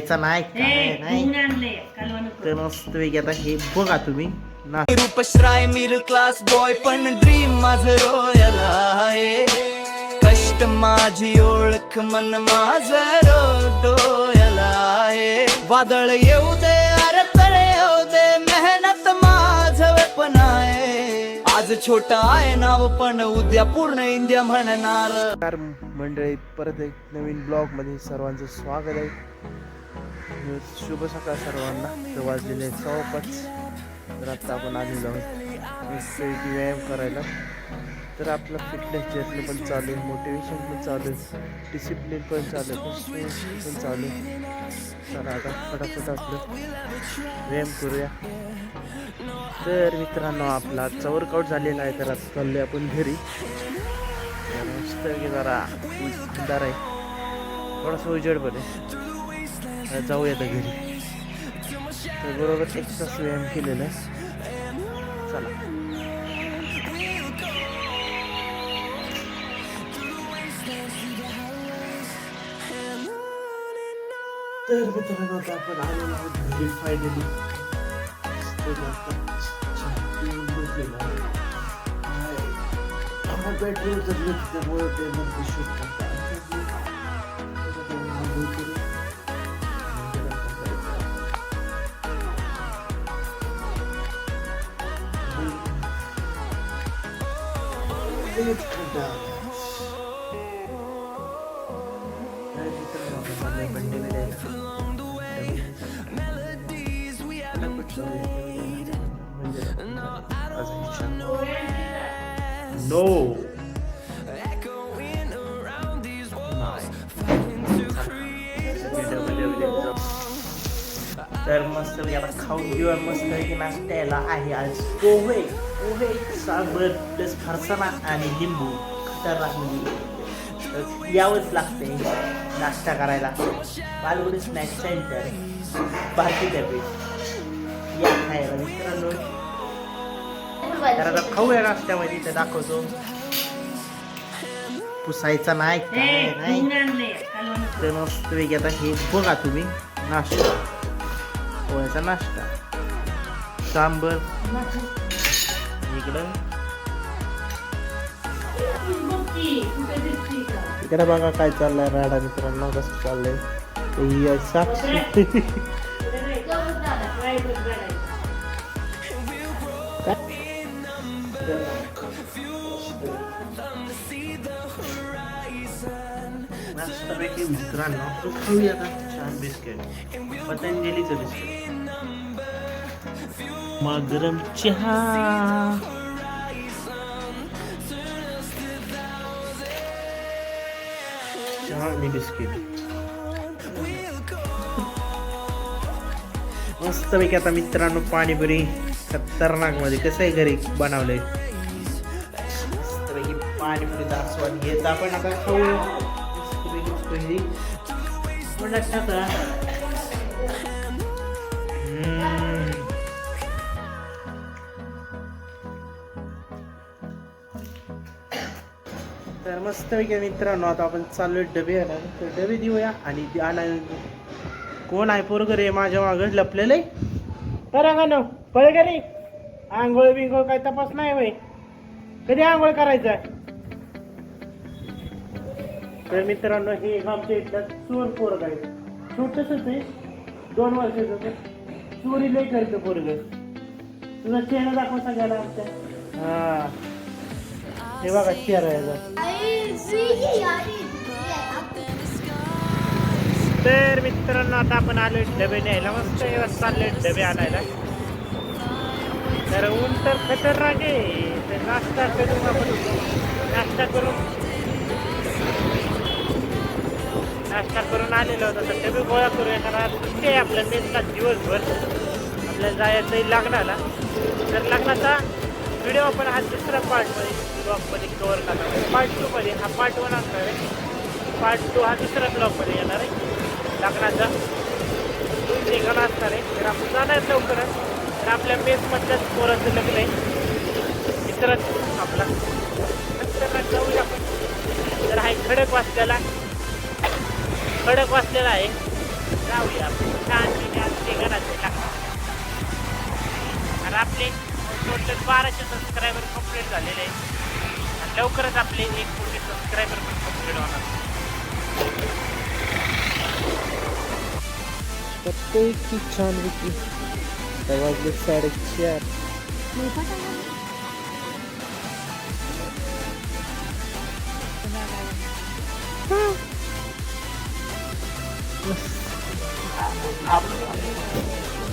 पुसायचा नाही काय नाही. तर मस्त वेगळी आता हे बघा तुम्ही. रूपश्राय मिडल क्लास बॉय पण ड्रीम माझ रोयल आहे. कष्ट माझी ओळख मन माझ डोयल आहे. वादळ येऊ दे अरे तळे येऊ दे मेहनत माझ पण आहे. आज छोटा आहे नाव पण उद्या पूर्ण इंडिया म्हणणार. मंडळी परत एक नवीन ब्लॉगमध्ये सर्वांचं स्वागत आहे. शुभ सकाळ सर्वांना. तर वाजलेले आहेत पाच तर आता आपण आलेलो आहोत. व्यायाम करायला. तर आपलं फिटनेस जर्नी पण चालू आहे. मोटिवेशन पण चालू आहे. डिसिप्लिन पण चालू आहे. पण चालू आहे. तर आता फटाफट आपलं व्यायाम करूया. तर मित्रांनो आपला आजचा वर्कआउट झालेला आहे. तर आता चाललोय आपण घरी. मस्त की जरा. अंधार आहे. थोडासा उजेड पण आहे. जाऊया आता घरी बरोबर एक्स्ट्रा तास व्यायाम केलेला चला तर मित्रांनो आपण आलेलो आहोत घरी फायनली पिऊन बसलेलो आहे आम्हाला ते मग शूट करतात Look at that. No. तर मस्त याला खाऊ घेऊ मस्त की नाश्त्याला आहे आज पोहे पोहे सांबर प्लस फरसाणा आणि लिंबू. खतरनाक म्हणजे. यावंच लागते नाश्ता करायला. बालगुडी स्नॅक सेंटर भारती डबे या खायला मित्रांनो. तर आता खाऊया नाश्त्यामध्ये तर दाखवतो. पुसायचा नाही काय नाही तर मस्त वेगळी आता हे बघा तुम्ही नाश्ता. पोह्याचा नाश्ता. सांबर. इकडं. इकडे बघा काय चाललंय राडा मित्रांनो कसं चाललंय? साक्षी. नाश्तापैकी मित्रांनो खाऊया छान बिस्किट पतंजलीचं बिस्किट मग गरम चहा. चहा आणि बिस्किट मस्त पैकी आता मित्रांनो पाणीपुरी खतरनाकमध्ये कसं आहे घरी बनवलंय? मस्तपैकी पाणीपुरीचा आस्वाद घेत आपण आता खाऊ. मस्तपैकी पहिली मस्त की मित्रांनो. आता आपण चाललोय डबे आणायला. तर डबे देऊया आणि ते आणायला कोण आहे पोरग रे? माझ्या मागं लपलेलं आहे करा का न पळ का रे आंघोळ बिंघोळ काय तपास नाही वय कधी आंघोळ करायचं? आहे तर मित्रांनो हे एक आमच्या इथलं चोर पोरग आहे. छोटसच आहे. दोन वर्षाचं चोरी लय करतं पोरग. तुझा चेहरा दाखव सगळ्याला आमच्या. हा. हे बघा चेहरा तर मित्रांनो आता आपण आलो डबे न्यायला. मस्त चालले डबे आणायला. तर ऊन तर खतरनाक आहे. तर नाश्ता करून आपण नाश्ता करून नाश्ता करून आलेलो होतो. तर डबे गोळा करूया कारण सुट्टी आहे आपल्या मेनचा दिवसभर आपल्याला जायचं लग्नाला. तर लग्नाचा व्हिडिओ आपण हा दुसरा पार्टमध्ये ब्लॉकमध्ये कवर करणार आहे. पार्ट टूमध्ये हा पार्ट वन असणार आहे. पार्ट टू हा दुसऱ्या ब्लॉकमध्ये येणार आहे. लग्नाचा. दोन ठिकाणं असणार आहे. तर आपण जाणार लवकरच तर आपल्या मेसमधल्याच पोराचं लग्न आहे. मित्रच आपला. नंतर जाऊया आपण. तर हा एक खडक वाचलेला. खडक वाचलेला आहे. जाऊया छान ठिकाणाचे घराचे आणि आपले टोटल बाराशे सबस्क्रायबर कंप्लीट झालेले आहेत. लवकरच आपले एक कोटी सबस्क्रायबर पण कंप्लीट होणार. प्रत्येकी छान विकी. वाजले साडेचार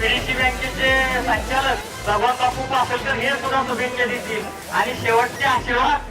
पीडीसी बँकेचे संचालक भगवान बापू पासलकर हे सुद्धा शुभेच्छा देतील. आणि शेवटचे आशीर्वाद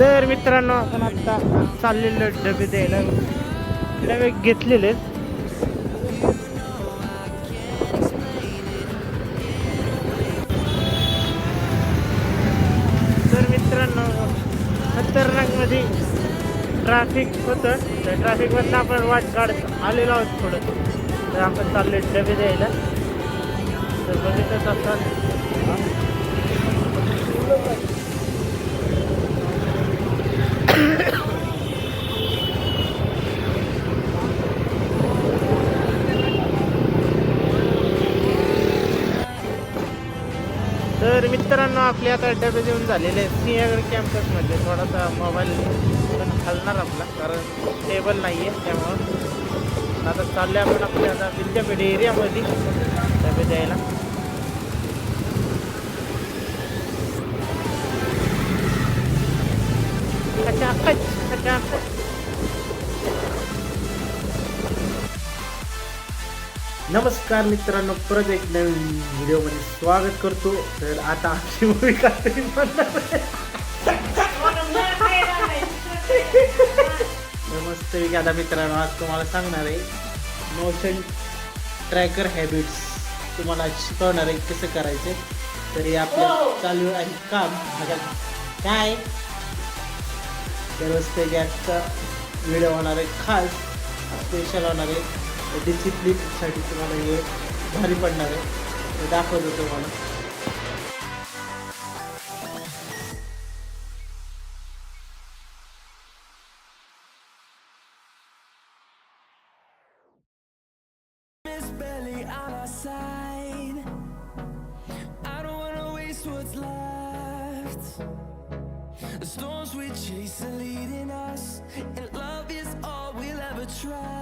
तर मित्रांनो आपण आत्ता चाललेलो डबे द्यायला. डबे घेतलेले तर मित्रांनो खतरनाकमध्ये ट्रॅफिक होतं. तर ट्रॅफिकमधनं आपण वाट काढत आलेलो आहोत थोडं. तर आपण चालले डबे द्यायला. तर बघितच असतात तर मित्रांनो आपले आता डबे देऊन झालेले आहेत सिंहगड कॅम्पसमध्ये थोडासा मोबाईल पण हलणार आपला कारण टेबल नाही आहे त्यामुळं. आता चालले आपण आपल्या आता विद्यापीठ एरियामध्ये डबे द्यायला. खचाखच खचाखच. नमस्कार मित्रांनो परत एक नवीन व्हिडिओमध्ये स्वागत करतो. तर आता आमची मूवी काहीतरी. नमस्ते आता मित्रांनो आज तुम्हाला सांगणार आहे मोशन ट्रॅकर हॅबिट्स तुम्हाला शिकवणार आहे कसं करायचे. तरी आपलं चालू आहे काम. काय? दररोज त्याचा व्हिडिओ होणार आहे खास स्पेशल होणार आहे. डिसिप्लिनसाठी तुम्हाला हे भारी पडणार आहे ते दाखवतो तुम्हाला is barely on our side. I don't wanna waste what's left. The storms we chase are leading us, and love is all we'll ever try.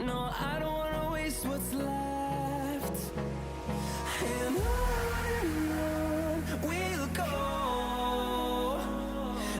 No, I don't wanna waste what's left.